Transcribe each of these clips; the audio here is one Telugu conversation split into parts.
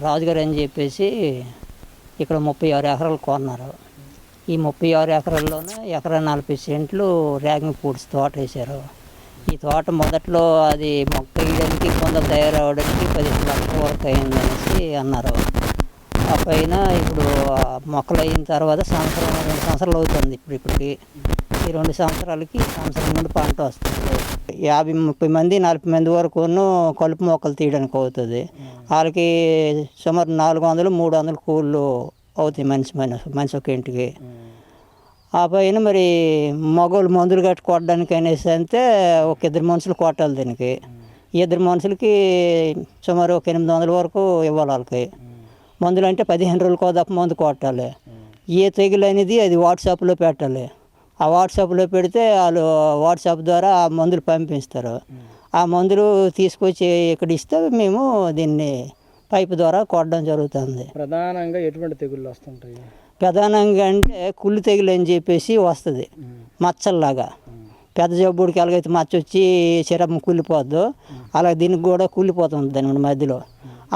రాజుగారు అని చెప్పేసి ఇక్కడ ముప్పై ఆరు ఎకరాలు కొన్నారు. ఈ ముప్పై ఆరు ఎకరాల్లోనే ఎకరా నలభై సెంట్లు ర్యాగింగ్ ఫ్రూట్స్ తోట వేశారు. ఈ తోట మొదట్లో అది మొక్క వేయడానికి కొంత తయారవడానికి పదిహేను లక్షల వరకు అయిందనేసి అన్నారు. ఆ పైన ఇప్పుడు మొక్కలు అయిన తర్వాత సంవత్సరం రెండు సంవత్సరాలు అవుతుంది ఇప్పుడు ఇప్పటికి. ఈ రెండు సంవత్సరాలకి సంవత్సరం నుండి పంట వస్తుంది. యాభై ముప్పై మంది నలభై మంది వరకు కలుపు మొక్కలు తీయడానికి అవుతుంది. వాళ్ళకి సుమారు నాలుగు వందలు మూడు వందలు కూళ్ళు అవుతాయి మనిషి మనిషి మనిషి ఒక ఇంటికి. ఆ పైన మరి మగవాళ్ళు మందులు కట్టి కొట్టడానికి అనేసి అంటే ఒక ఇద్దరు మనుషులు కొట్టాలి దీనికి. ఇద్దరు మనుషులకి సుమారు ఒక ఎనిమిది వందల వరకు ఇవ్వాలి వాళ్ళకి. మందులు అంటే పదిహేను రోజులకో తప్ప మందు కొట్టాలి. ఏ తెగులు అనేది అది వాట్సాప్లో పెట్టాలి. ఆ వాట్సాప్లో పెడితే వాళ్ళు వాట్సాప్ ద్వారా ఆ మందులు పంపిస్తారు. ఆ మందులు తీసుకొచ్చి ఇక్కడ ఇస్తే మేము దీన్ని పైపు ద్వారా కొట్టడం జరుగుతుంది. ప్రధానంగా ఎటువంటి తెగుళ్ళు వస్తుంటాయి? ప్రధానంగా అంటే కుళ్ళు తెగులు అని చెప్పేసి వస్తుంది. మచ్చల్లాగా. పెద్ద జబ్బుడికి ఎలాగైతే మచ్చ వచ్చి శరీరం కుళ్ళిపోద్దో అలా దీనికి కూడా కుళ్ళిపోతుంది దాని మధ్యలో.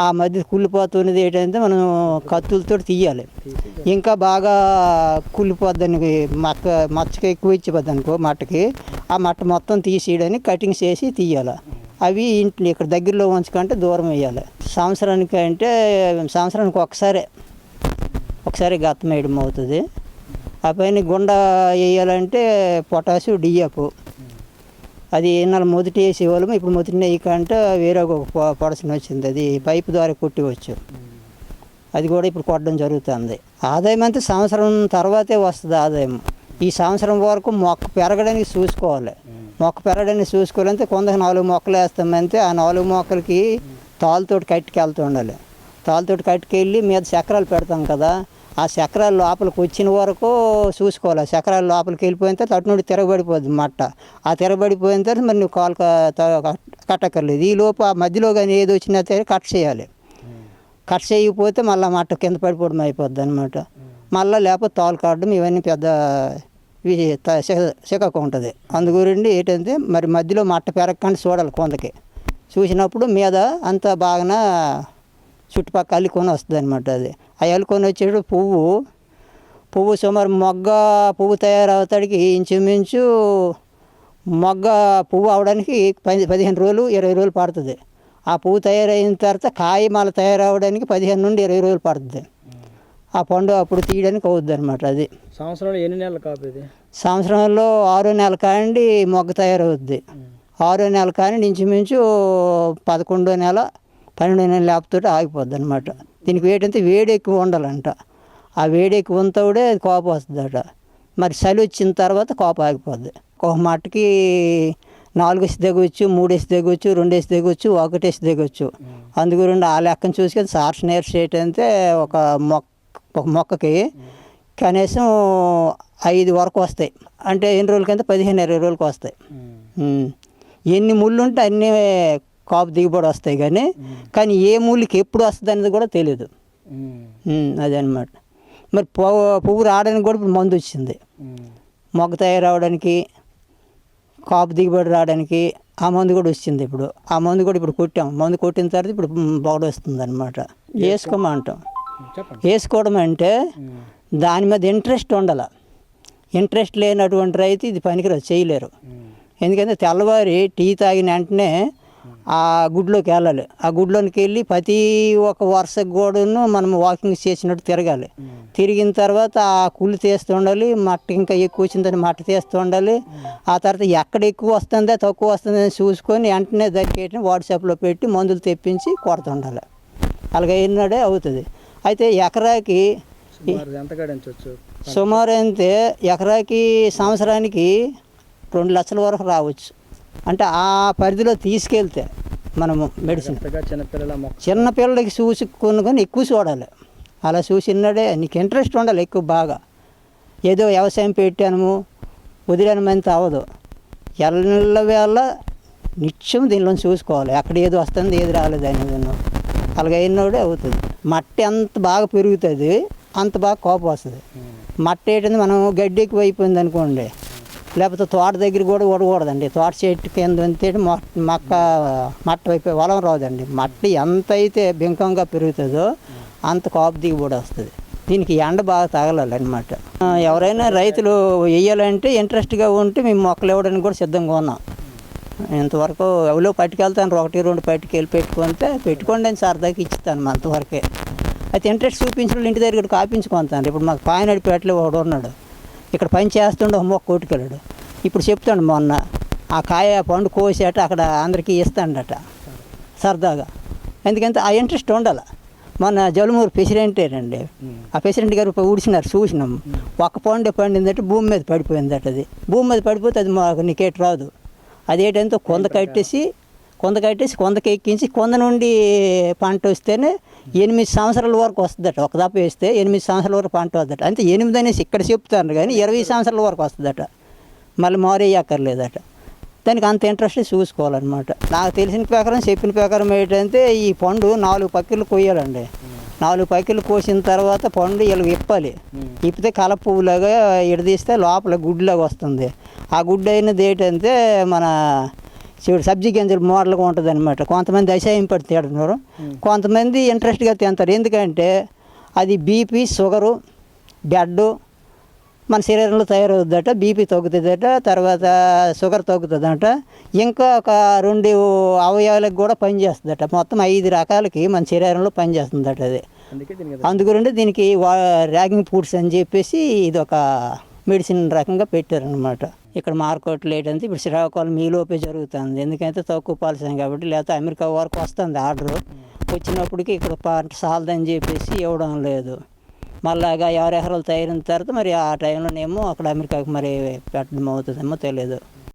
ఆ మధ్య కుళ్ళిపోతున్నది ఏంటంటే మనం కత్తులతో తీయాలి. ఇంకా బాగా కుళ్ళిపోద్దని మక్క మచ్చకి ఎక్కువ ఇచ్చిపోద్ది అనుకో మట్టకి. ఆ మట్ట మొత్తం తీసేయడానికి కటింగ్ చేసి తీయాలి. అవి ఇంట్లో ఇక్కడ దగ్గరలో ఉంచుకుంటే దూరం వేయాలి. సంవత్సరానికి అంటే సంవత్సరానికి ఒకసారి. ఒకసారి గత్తం వేయడం అవుతుంది. ఆ పైన గుండ వేయాలంటే పొటాసు డిఎఫ్ అది ఇన్నాళ్ళు మొదటి వేసేవాళ్ళము ఇప్పుడు మొదటి వేయకంటే వేరే ఒక పొ- వచ్చింది. అది పైపు ద్వారా కొట్టివచ్చు అది కూడా ఇప్పుడు కొట్టడం జరుగుతుంది. ఆదాయం అంతా సంవత్సరం తర్వాతే వస్తుంది ఆదాయం. ఈ సంవత్సరం వరకు మొక్క పెరగడానికి చూసుకోవాలి. మొక్క పెరగడానికి చూసుకోవాలంటే కొంత నాలుగు మొక్కలు వేస్తామంటే ఆ నాలుగు మొక్కలకి తాళ్ళతోటి కట్టుకెళ్తూ ఉండాలి. తాళ్ళతోటి కట్టుకెళ్ళి మీద చక్రాలు పెడతాం కదా ఆ చక్రాల లోపలికి వచ్చిన వరకు చూసుకోవాలి. ఆ చక్రాల లోపలికి వెళ్ళిపోయిన తర్వాత అటు నుండి తిరగబడిపోద్ది మట్ట. ఆ తిరగబడిపోయిన తర్వాత మరి నువ్వు కాలు త- కట్టక్కర్లేదు. ఈ లోపు ఆ మధ్యలో కానీ ఏది వచ్చినా సరే కట్ చేయాలి. కట్ చేయకపోతే మళ్ళీ మట్ట కింద పడిపోవడం అయిపోద్ది అనమాట మళ్ళీ లేకపోతే తాలు కాడడం ఇవన్నీ పెద్ద ఇవి చికాకు ఉంటుంది. అందు గురించి ఏంటంటే మరి మధ్యలో మట్ట పెరగకుండా చూడాలి కొందకి. చూసినప్పుడు మీద అంతా బాగా చుట్టుపక్కల అల్లుకొని వస్తుంది అనమాట అది. ఆ అల్లుకొని వచ్చేటప్పుడు పువ్వు పువ్వు సుమారు మొగ్గ పువ్వు తయారవుతాడికి ఇంచుమించు మొగ్గ పువ్వు అవడానికి పది పదిహేను రోజులు ఇరవై రోజులు పడుతుంది. ఆ పువ్వు తయారైన తర్వాత కాయ మళ్ళీ తయారవడానికి పదిహేను నుండి ఇరవై రోజులు పడుతుంది. ఆ పండు అప్పుడు తీయడానికి అవుద్ది అనమాట అది. సంవత్సరంలో ఎన్ని నెలలు కాపు ఇది? సంవత్సరంలో ఆరో నెల కానిండి మొగ్గ తయారవుద్ది. ఆరో నెల కానిండి ఇంచుమించు పదకొండో నెల పన్నెండో నెల లేకపోతే ఆగిపోద్ది అనమాట దీనికి ఏంటంటే వేడి ఎక్కువ ఉండాలంట. ఆ వేడి ఎక్కువ అది కోపం వస్తుందట. మరి చలి వచ్చిన తర్వాత కోపం ఆగిపోద్ది. ఒక మట్టుకి నాలుగేసి దిగవచ్చు మూడేసి దిగవచ్చు రెండేసి దిగవచ్చు ఒకటేసి దిగవచ్చు అందుగురించి ఆ లెక్కను చూసుకొని సార్స్ నేర్స్ ఏంటంటే ఒక మొక్క ఒక మొక్కకి కనీసం ఐదు వరకు వస్తాయి. అంటే ఎన్ని రోజులకంటే పదిహేను ఇరవై రోజులకి వస్తాయి. ఎన్ని ముళ్ళు ఉంటే అన్ని కాపు దిగుబడి వస్తాయి కానీ కానీ ఏ ముళ్ళకి ఎప్పుడు వస్తుంది అనేది కూడా తెలియదు ఉమ్, అదే అనమాట మరి పువ్వు పువ్వు రావడానికి కూడా ఇప్పుడు మందు వచ్చింది. మొగ్గ తయారవడానికి కాపు దిగుబడి రావడానికి ఆ మందు కూడా వచ్చింది ఇప్పుడు. ఆ మందు కూడా ఇప్పుడు కొట్టాం. మందు కొట్టిన తర్వాత ఇప్పుడు బొగడ వస్తుంది అనమాట వేసుకోమంటాం వేసుకోవడం అంటే దాని మీద ఇంట్రెస్ట్ ఉండాల. ఇంట్రెస్ట్ లేనటువంటి రైతు ఇది పనికిరాదు చేయలేరు. ఎందుకంటే తెల్లవారి టీ తాగిన వెంటనే ఆ గుడ్లోకి వెళ్ళాలి. ఆ గుడ్లోకి వెళ్ళి ప్రతి ఒక్క వరుసకు కూడాను మనం వాకింగ్ చేసినట్టు తిరగాలి. తిరిగిన తర్వాత ఆ కుళ్ళు తీస్తూ ఉండాలి మట్ట ఇంకా ఎక్కువ వచ్చిందని మట్ట తీస్తూ ఉండాలి. ఆ తర్వాత ఎక్కడ ఎక్కువ వస్తుందా తక్కువ వస్తుందని చూసుకొని వెంటనే దగ్గర వాట్సాప్లో పెట్టి మందులు తెప్పించి కొడుతుండాలి అలాగే అయినాడే అవుతుంది. అయితే ఎకరాకి సుమారు అయితే ఎకరాకి సంవత్సరానికి రెండు లక్షల వరకు రావచ్చు. అంటే ఆ పరిధిలో తీసుకెళ్తే మనము మెడిసిన్ ఎంతగా చిన్నపిల్లల మొక్క? చిన్న పిల్లలకి చూసుకొని కానీ ఎక్కువ చూడాలి. అలా చూసినాడే నీకు ఇంట్రెస్ట్ ఉండాలి ఎక్కువ బాగా. ఏదో వ్యవసాయం పెట్టాను వదిలేనమంత అవ్వదు. ఎల్ల వేళ నిత్యం దీనిలో చూసుకోవాలి. ఎక్కడ ఏది వస్తుంది ఏది రాలేదు అనేది అలాగే అయినోడే అవుతుంది. మట్టి ఎంత బాగా పెరుగుతుంది అంత బాగా కోపం వస్తుంది. మట్టి ఏంటంటే మనం గడ్డి ఎక్కువ అయిపోయింది అనుకోండి లేకపోతే తోట దగ్గర కూడా ఉండకూడదండి. తోట చెట్టు కింద ఉంటే మొక్క మట్ట అయిపోయి వలం రాదండి. మట్టి ఎంత అయితే బింకంగా పెరుగుతుందో అంత కాపు దిగుబడి వస్తుంది. దీనికి ఎండ బాగా తగలాలి అనమాట ఎవరైనా రైతులు వేయాలంటే ఇంట్రెస్ట్గా ఉంటే మేము మొక్కలు ఇవ్వడానికి కూడా సిద్ధంగా ఉన్నాం. ఇంతవరకు ఎవరో పట్టుకెళ్తాను ఒకటి రెండు పట్టుకెళ్ళి పెట్టుకుంటే పెట్టుకోండి అని సరదాకి ఇస్తాను అంతవరకే. అయితే ఇంట్రెస్ట్ చూపించిన ఇంటి దగ్గర కాపించుకుంటాను. ఇప్పుడు మాకు పాయనడిపేటలో ఒకడు ఉన్నాడు. ఇక్కడ పని చేస్తుండే ఒక మొక్క కొట్టుకెళ్ళాడు ఇప్పుడు చెప్తాడు మొన్న ఆ కాయ పండు కోసేట అక్కడ అందరికీ ఇస్తాడట సరదాగా. ఎందుకంటే ఆ ఇంట్రెస్ట్ ఉండాలి. మొన్న జలుమూరు ప్రెసిడెంటేనండి ఆ ప్రెసిడెంట్ గారు పోయి ఊడిసినారు చూసినాం. ఒక్క పండు పండిందంటే భూమి మీద పడిపోయిందట అది. భూమి మీద పడిపోతే అది మాకు నీకేట్ రాదు. అదేంటంటే కొంద కట్టేసి కొంద కట్టేసి కొందకి ఎక్కించి కొంద నుండి పంట వస్తేనే ఎనిమిది సంవత్సరాల వరకు వస్తుందట. ఒక దప్ప వేస్తే ఎనిమిది సంవత్సరాల వరకు పంట వద్దట అంటే ఎనిమిది అనేసి ఇక్కడ చెప్తాను కానీ ఇరవై సంవత్సరాల వరకు వస్తుందట. మళ్ళీ మారేయక్కర్లేదట దానికి అంత ఇంట్రెస్ట్ చూసుకోవాలన్నమాట. నాకు తెలిసిన ప్రకారం చెప్పిన ప్రకారం ఏంటంటే ఈ పండు నాలుగు పక్కలు కొయ్యాలండి. నాలుగు పక్కిలు కోసిన తర్వాత పండు ఇలా విప్పాలి. విప్పితే కల పువ్వులాగా ఇడదీస్తే లోపల గుడ్లాగా వస్తుంది. ఆ గుడ్డు అయినది ఏంటంటే మన చూడు సబ్జీ గింజలు మోడల్గా ఉంటుంది అనమాట కొంతమంది అసహ్యం పడి తింటున్నారు కొంతమంది ఇంట్రెస్ట్గా తింటారు. ఎందుకంటే అది బీపీ షుగరు బ్లడ్ మన శరీరంలో తయారవుద్దట బీపీ తగ్గుతుందట తర్వాత షుగర్ తగ్గుతుందట. ఇంకా ఒక రెండు అవయవాలకు కూడా పనిచేస్తుందట. మొత్తం ఐదు రకాలకి మన శరీరంలో పనిచేస్తుందట అది. అందుకే దీనికి అందుగురండి దీనికి వా ర్యాగింగ్ ఫుడ్స్ అని చెప్పేసి ఇది ఒక మెడిసిన్ రకంగా పెట్టారనమాట ఇక్కడ మార్కెట్ ఏంటంటే ఇప్పుడు శ్రీకాకుళం మీలోపే జరుగుతుంది. ఎందుకంటే తక్కువ పాల్సాం కాబట్టి లేకపోతే అమెరికా వరకు వస్తుంది ఆర్డర్. వచ్చినప్పటికి ఇక్కడ పంట సాలదని చెప్పేసి ఇవ్వడం లేదు. మళ్ళాగా ఎవరెహరాలు తయారైన తర్వాత మరి ఆ టైంలోనేమో అక్కడ అమెరికాకి మరి పెట్టడం అవుతుందేమో తెలియదు